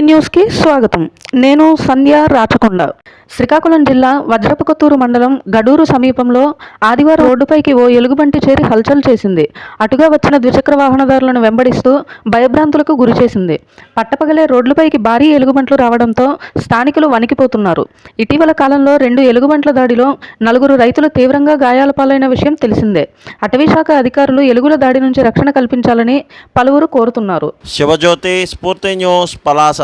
News న్యూస్కి స్వాగతం. నేను సంధ్య రాచకొండ. శ్రీకాకుళం జిల్లా వజ్రపకొత్తూరు మండలం గడూరు సమీపంలో ఆదివారం రోడ్డుపైకి ఓ ఎలుగుబంటి చేరి హల్చల్ చేసింది. అటుగా వచ్చిన ద్విచక్ర వాహనదారులను వెంబడిస్తూ భయభ్రాంతులకు గురిచేసింది పట్టపగలే రోడ్లపైకి భారీ ఎలుగుబంట్లు రావడంతో స్థానికులు వణికిపోతున్నారు. ఇటీవల కాలంలో రెండు ఎలుగుబంట్ల దాడిలో నలుగురు రైతులు తీవ్రంగా గాయాల పాలైన విషయం తెలిసిందే. అటవీశాఖ అధికారులు ఎలుగుల దాడి నుంచి రక్షణ కల్పించాలని పలువురు కోరుతున్నారు. శివజ్యోతి స్ఫూర్తి న్యూస్ పలాస.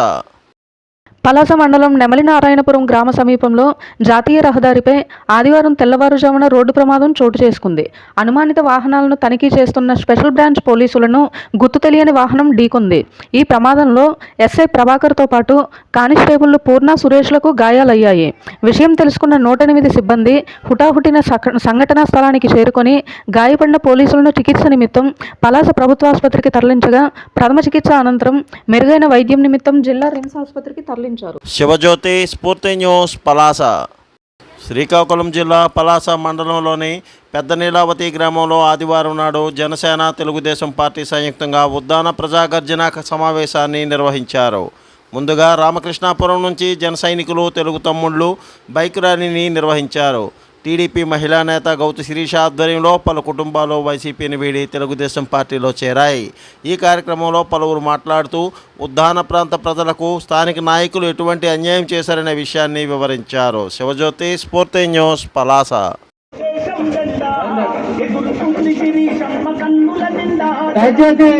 పలాస మండలం నెమలినారాయణపురం గ్రామ సమీపంలో జాతీయ రహదారిపై ఆదివారం తెల్లవారుజామున రోడ్డు ప్రమాదం చోటు చేసుకుంది. అనుమానిత వాహనాలను తనిఖీ చేస్తున్న స్పెషల్ బ్రాంచ్ పోలీసులను గుర్తు తెలియని వాహనం ఢీకొంది. ఈ ప్రమాదంలో ఎస్ఐ ప్రభాకర్తో పాటు కానిస్టేబుళ్ళు పూర్ణ సురేష్లకు గాయాలయ్యాయి. విషయం తెలుసుకున్న నూట ఎనిమిది సిబ్బంది హుటాహుటిన సంఘటనా స్థలానికి చేరుకొని గాయపడిన పోలీసులను చికిత్స నిమిత్తం పలాస ప్రభుత్వాసుపత్రికి తరలించగా ప్రథమ చికిత్స అనంతరం మెరుగైన వైద్యం నిమిత్తం జిల్లా రిమ్స్ ఆసుపత్రికి తరలించారు. శివజ్యోతి స్ఫూర్తి న్యూస్ పలాస. శ్రీకాకుళం జిల్లా పలాస మండలంలోని పెద్ద నీలావతి గ్రామంలో ఆదివారం నాడు జనసేన తెలుగుదేశం పార్టీ సంయుక్తంగా ఉద్దాన ప్రజాగర్జన సమావేశాన్ని నిర్వహించారు. ముందుగా రామకృష్ణాపురం నుంచి జన సైనికులు తెలుగు తమ్ముళ్ళు బైక్ ర్యాలీని నిర్వహించారు. టీడీపీ మహిళా నేత గౌతు శిరీష ఆధ్వర్యంలో పలు కుటుంబాలు వైసీపీని వీడి తెలుగుదేశం పార్టీలో చేరాయి. ఈ కార్యక్రమంలో పలువురు మాట్లాడుతూ ఉద్దాన ప్రాంత ప్రజలకు స్థానిక నాయకులు ఎటువంటి అన్యాయం చేశారనే విషయాన్ని వివరించారు. శివజ్యోతి స్ఫూర్తి న్యూస్ పలాస. దయచేసి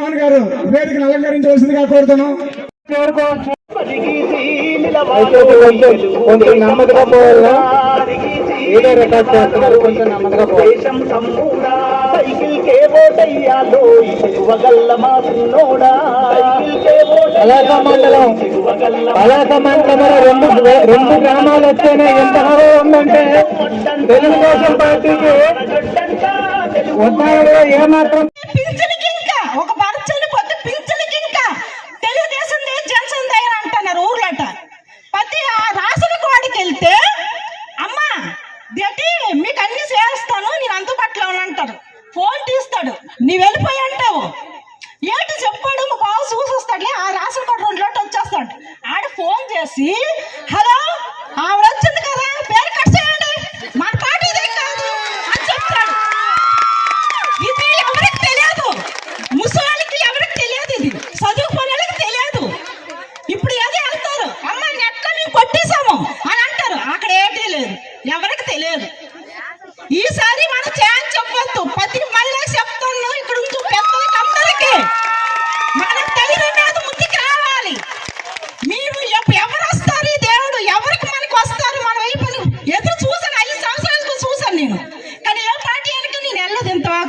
మోహన్ గారు వేదికను అలంకరించవలసిందిగా కోరుతున్నాం కొంచెం నెమ్మదిగా పోవాలా? వీడియో రికార్డ్ చేస్తున్నారు, కొంచెం నెమ్మదిగా పలాస మండలం పలాస రెండు రెండు గ్రామాలు వస్తేనే ఎంత హవా ఉందంటే తెలుగుదేశం పార్టీకి ఉద్దానంలో ఏమాత్రం మీకు అన్ని చేస్తాను నేను అందుబాటులో అంటాడు ఫోన్ తీస్తాడు నీ వెళ్ళిపోయి అంటావు. ఏంటి చెప్పాడు? మా బావ చూసి వస్తాడులే ఆ రాసిన కూడా రెండు లోటు వచ్చేస్తాడు. ఆడ ఫోన్ చేసి హలో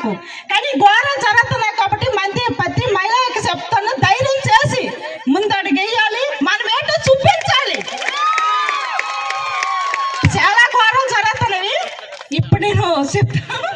నాకు కానీ ఘోరం జరుగుతున్నాయి కాబట్టి మంది ప్రతి మహిళకి చెప్తాను ధైర్యం చేసి ముందడుగు వేయాలి మనం ఏంటో చూపించాలి. చాలా ఘోరం జరుగుతున్నవి ఇప్పుడు నేను చెప్తాను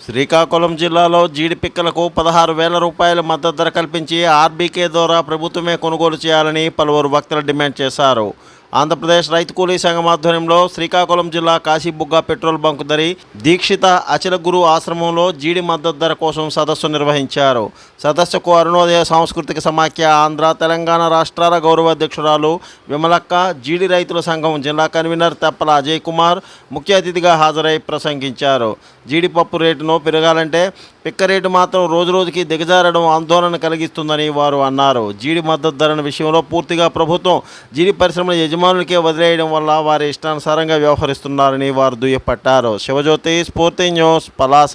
శ్రీకాకుళం జిల్లాలో జీడిపిక్కలకు పదహారు వేల రూపాయల మద్దతు ధర కల్పించి ఆర్బీకే ద్వారా ప్రభుత్వమే కొనుగోలు చేయాలని పలువురు వక్తలు డిమాండ్ చేశారు. ఆంధ్రప్రదేశ్ రైతు కూలీ సంఘం ఆధ్వర్యంలో శ్రీకాకుళం జిల్లా కాశీబుగ్గ పెట్రోల్ బంకు దరి దీక్షిత అచలగురు ఆశ్రమంలో జీడి మద్దతు ధర కోసం సదస్సు నిర్వహించారు. సదస్సుకు అరుణోదయ సాంస్కృతిక సమాఖ్య ఆంధ్ర తెలంగాణ రాష్ట్రాల గౌరవ అధ్యక్షురాలు విమలక్క జీడి రైతుల సంఘం జిల్లా కన్వీనర్ తెప్పల అజయ్ కుమార్ ముఖ్య అతిథిగా హాజరై ప్రసంగించారు. జీడిపప్పు రేటును పెరగాలంటే పిక్క రేటు మాత్రం రోజు రోజుకి దిగజారడం ఆందోళన కలిగిస్తుందని వారు అన్నారు. జీడి మద్దతు ధరల విషయంలో పూర్తిగా ప్రభుత్వం జీడి పరిశ్రమల యజమానులకే వదిలేయడం వల్ల వారి ఇష్టానుసారంగా వ్యవహరిస్తున్నారని వారు దుయ్యపట్టారు. Shivajyothi Spoorthi news Palasa.